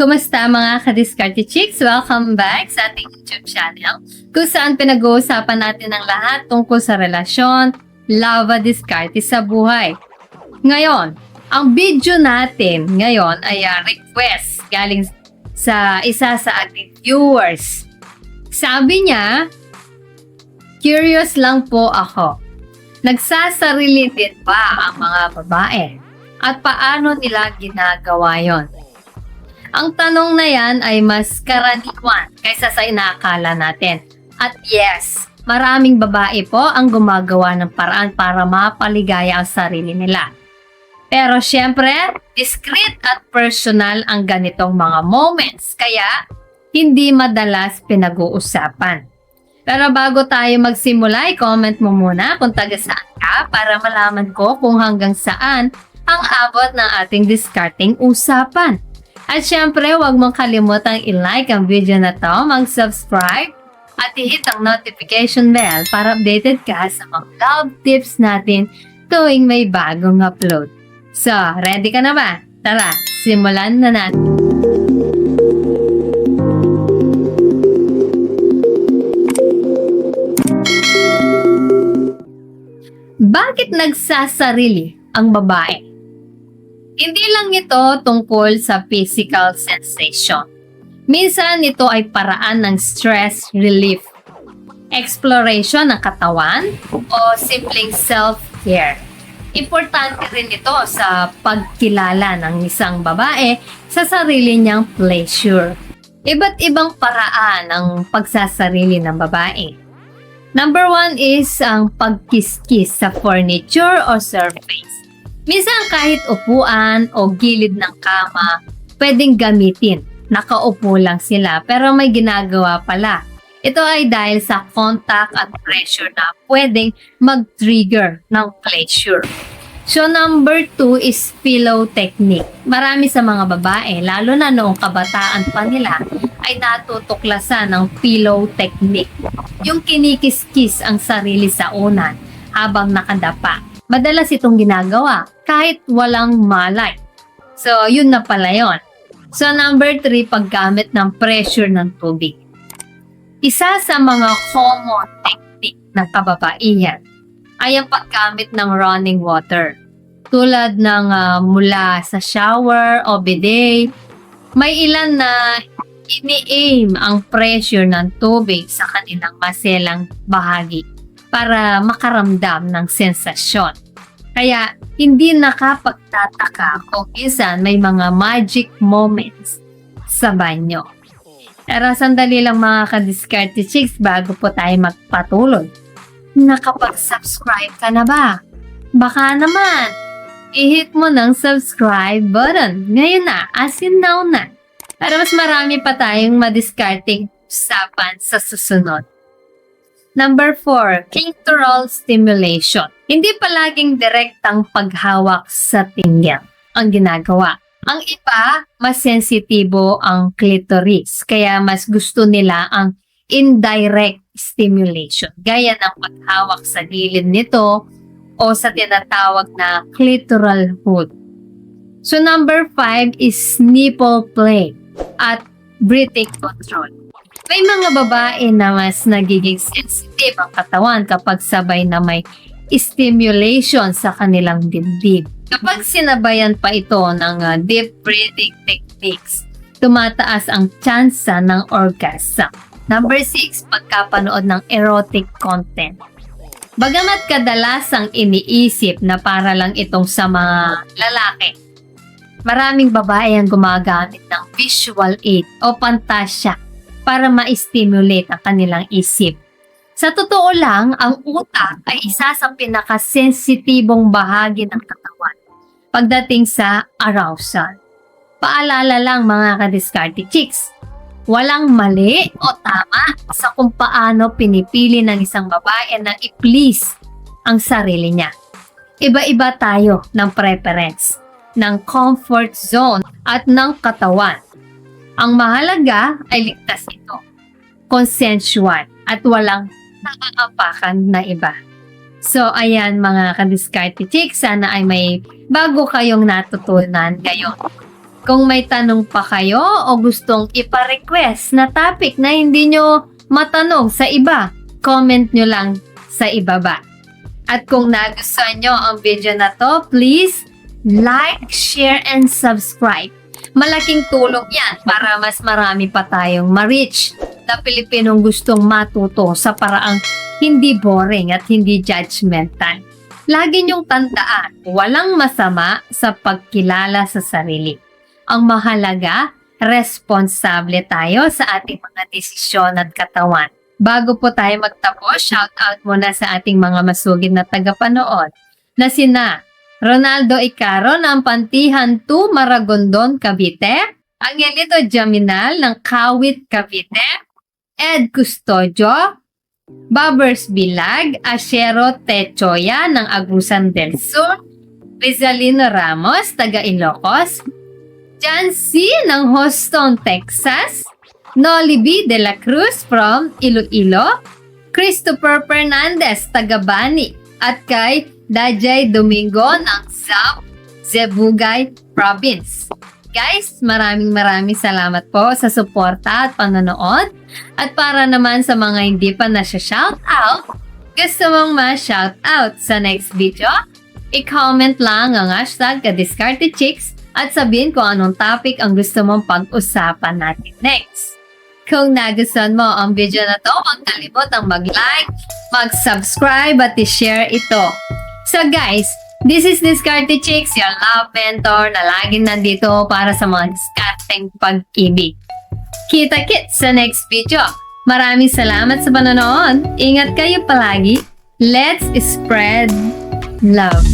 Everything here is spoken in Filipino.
Kumusta mga ka-Discarte Chicks? Welcome back sa ating YouTube channel kung saan pinag-uusapan natin ang lahat tungkol sa relasyon, lava diskarte sa buhay. Ngayon, ang video natin ngayon ay ah, request galing sa isa sa ating viewers. Sabi niya, curious lang po ako. Nagsasarili din ba ang mga babae? At paano nila ginagawa yon? Ang tanong na yan ay mas karaniwan kaysa sa inaakala natin. At yes, maraming babae po ang gumagawa ng paraan para mapaligaya ang sarili nila. Pero syempre, discreet at personal ang ganitong mga moments, kaya hindi madalas pinag-uusapan. Pero bago tayo magsimula, i-comment mo muna kung taga saan ka para malaman ko kung hanggang saan ang abot ng ating discarding usapan. At syempre, huwag mong kalimutang i-like ang video na to, mag-subscribe, at i-hit ang notification bell para updated ka sa mga love tips natin tuwing may bagong upload. So, ready ka na ba? Tara, simulan na natin. Bakit nagsasarili ang babae? Hindi lang ito tungkol sa physical sensation. Minsan ito ay paraan ng stress relief, exploration ng katawan, o simpleng self-care. Importante rin ito sa pagkilala ng isang babae sa sarili niyang pleasure. Iba't ibang paraan ang pagsasarili ng babae. Number one is ang pagkiskis sa furniture o surface. Minsan kahit upuan o gilid ng kama, pwedeng gamitin. Nakaupo lang sila pero may ginagawa pala. Ito ay dahil sa contact at pressure na pwedeng mag-trigger ng pleasure. So number two is pillow technique. Marami sa mga babae, lalo na noong kabataan pa nila, ay natutuklasan ng pillow technique. Yung kinikis-kis ang sarili sa unan habang nakadapa. Madalas itong ginagawa kahit walang malay. So, yun na pala yun. So, number three, paggamit ng pressure ng tubig. Isa sa mga common technique ng kababaihan ay ang paggamit ng running water. Tulad ng ah, mula sa shower o bidet, may ilan na ini-aim ang pressure ng tubig sa kanilang maselang bahagi para makaramdam ng sensasyon. Kaya hindi nakapagtataka kung minsan may mga magic moments sa banyo. Pero sandali lang mga ka-discarte chicks bago po tayo magpatuloy. Nakapag-subscribe ka na ba? Baka naman, i-hit mo ng subscribe button. Ngayon na, as in now na. Para mas marami pa tayong madiscarding usapan sa susunod. Number 4, clitoral stimulation. Hindi palaging direktang paghawak sa tingyan ang ginagawa. Ang iba, mas sensitibo ang clitoris, kaya mas gusto nila ang indirect stimulation, gaya ng paghawak sa gilid nito o sa tinatawag na clitoral hood. So number 5 is nipple play at breathing control. May mga babae na mas nagiging sensitive ang katawan kapag sabay na may stimulation sa kanilang dibdib. Kapag sinabayan pa ito ng uh, deep breathing techniques, tumataas ang tsansa ng orgasm. Number 6, pagkapanood ng erotic content. Bagamat kadalasang iniisip na para lang itong sa mga lalaki, maraming babae ang gumagamit ng visual aid o pantasya para ma-stimulate ang kanilang isip. Sa totoo lang, ang utak ay isa sa pinakasensitibong bahagi ng katawan pagdating sa arousal. Paalala lang mga ka-discarte chicks, walang mali o tama sa kung paano pinipili ng isang babae na i-please ang sarili niya. Iba-iba tayo ng preference, ng comfort zone at ng katawan. Ang mahalaga ay ligtas ito, consensual at walang nakakapakan na iba. So, ayan mga ka-discarte chicks, sana ay may bago kayong natutunan ngayon. Kung may tanong pa kayo o gustong ipa-request na topic na hindi nyo matanong sa iba, comment nyo lang sa ibaba. At kung nagustuhan nyo ang video na to, please like, share, and subscribe. Malaking tulong yan para mas marami pa tayong ma-reach na Pilipinong gustong matuto sa paraang hindi boring at hindi judgmental. Lagi niyong tandaan, walang masama sa pagkilala sa sarili. Ang mahalaga, responsable tayo sa ating mga desisyon at katawan. Bago po tayo magtapos, shout out muna sa ating mga masugid na tagapanood na sina Ronaldo Icaro ng Pantihan 2 Maragondon, Cavite, Angelito Jaminal ng Kawit, Cavite, Ed Custodio, Babers Bilag, Ashero Techoya ng Agusan del Sur, Rizalino Ramos, taga Ilocos, John C. ng Houston, Texas, Nolly B. De La Cruz from Iloilo, Christopher Fernandez, taga Bani, at kay Dajay Domingo ng Zab, Zebugay Province. Guys, maraming maraming salamat po sa suporta at panonood. At para naman sa mga hindi pa na shout out, gusto mong ma-shout out sa next video, i-comment lang ang hashtag Chicks at sabihin kung anong topic ang gusto mong pag-usapan natin next. Kung nagustuhan mo ang video na to, huwag kalimutang mag-like, mag-subscribe at i-share ito. So guys, this is Discarte Chicks, your love mentor na laging nandito para sa mga discarding pag-ibig. Kita-kits sa next video. Maraming salamat sa panonood. Ingat kayo palagi. Let's spread love.